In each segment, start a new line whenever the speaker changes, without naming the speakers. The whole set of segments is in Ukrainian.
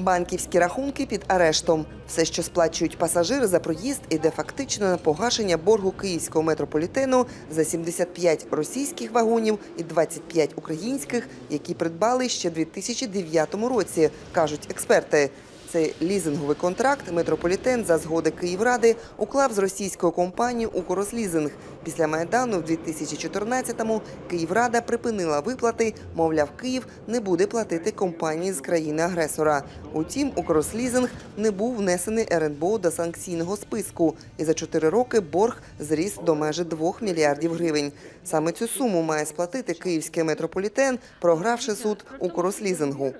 Банківські рахунки під арештом. Все, що сплачують пасажири за проїзд, іде фактично на погашення боргу київського метрополітену за 75 російських вагонів і 25 українських, які придбали ще в 2009 році, кажуть експерти. Цей лізинговий контракт метрополітен за згоди Київради уклав з російською компанією «Укррослізинг». Після Майдану в 2014-му Київрада припинила виплати, мовляв, Київ не буде платити компанії з країни-агресора. Утім, «Укррослізинг» не був внесений РНБО до санкційного списку, і за чотири роки борг зріс до майже 2 мільярдів гривень. Саме цю суму має сплатити київський метрополітен, програвши суд «Укррослізингу».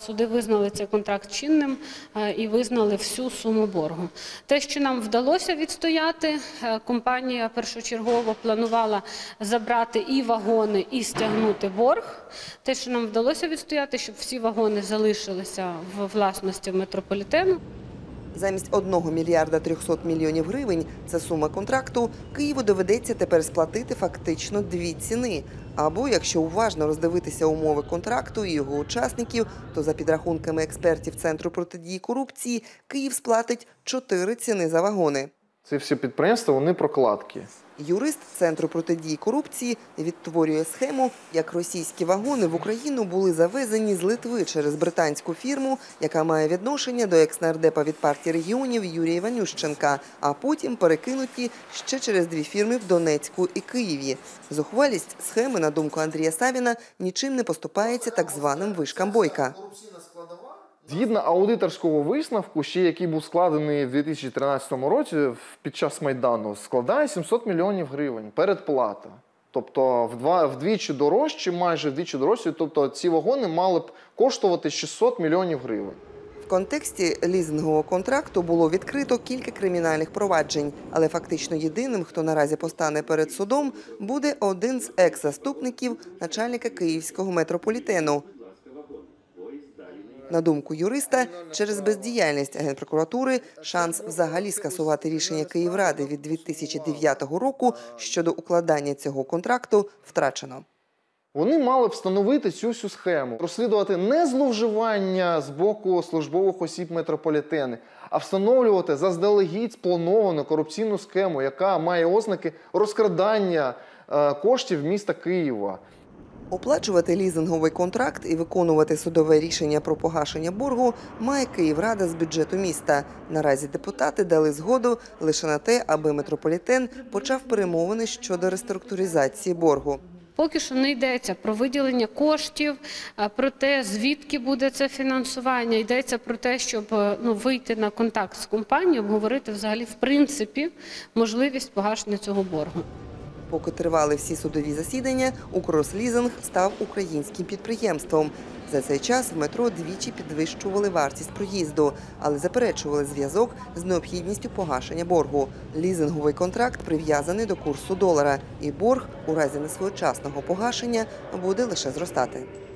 Суди визнали цей контракт чинним е, і визнали всю суму боргу. Те, що нам вдалося відстояти, е, компанія першочергово планувала забрати і вагони, і стягнути борг. Те, що нам вдалося відстояти, щоб всі вагони залишилися в власності метрополітену.
Замість 1 мільярда 300 мільйонів гривень це сума контракту. Києву доведеться тепер сплатити фактично дві ціни. Або, якщо уважно роздивитися умови контракту і його учасників, то за підрахунками експертів Центру протидії корупції, Київ сплатить чотири ціни за вагони.
Ці всі підприємства вони прокладки.
Юрист Центру протидії корупції відтворює схему, як російські вагони в Україну були завезені з Литви через британську фірму, яка має відношення до екснардепа від партії регіонів Юрія Іванющенка, а потім перекинуті ще через дві фірми в Донецьку і Києві. Зухвалість схеми, на думку Андрія Савіна, нічим не поступається так званим вишкам бойка.
Згідно аудиторського висновку, ще який був складений в 2013 році під час Майдану, складає 700 мільйонів гривень передплата. Тобто в два вдвічі дорожче, майже вдвічі дорожче. Тобто ці вагони мали б коштувати 600 мільйонів гривень.
В контексті лізингового контракту було відкрито кілька кримінальних проваджень, але фактично єдиним, хто наразі постане перед судом, буде один з екс-заступників начальника київського метрополітену. На думку юриста, через бездіяльність генпрокуратури шанс взагалі скасувати рішення Київради від 2009 року щодо укладання цього контракту втрачено.
Вони мали встановити цю всю схему, розслідувати не зловживання з боку службових осіб метрополітени, а встановлювати заздалегідь сплановану корупційну схему, яка має ознаки розкрадання е, коштів міста Києва.
Оплачувати лізинговий контракт і виконувати судове рішення про погашення боргу має Київрада з бюджету міста. Наразі депутати дали згоду лише на те, аби метрополітен почав перемовини щодо реструктуризації боргу.
Поки що не йдеться про виділення коштів, про те, звідки буде це фінансування. Йдеться про те, щоб е, ну, вийти на контакт з компанією, обговорити взагалі в принципі можливість погашення цього боргу.
Поки тривали всі судові засідання, укрослізинг став українським підприємством. За цей час в метро двічі підвищували вартість проїзду, але заперечували зв'язок з необхідністю погашення боргу. Лізинговий контракт прив'язаний до курсу долара, і борг у разі несвоєчасного погашення буде лише зростати.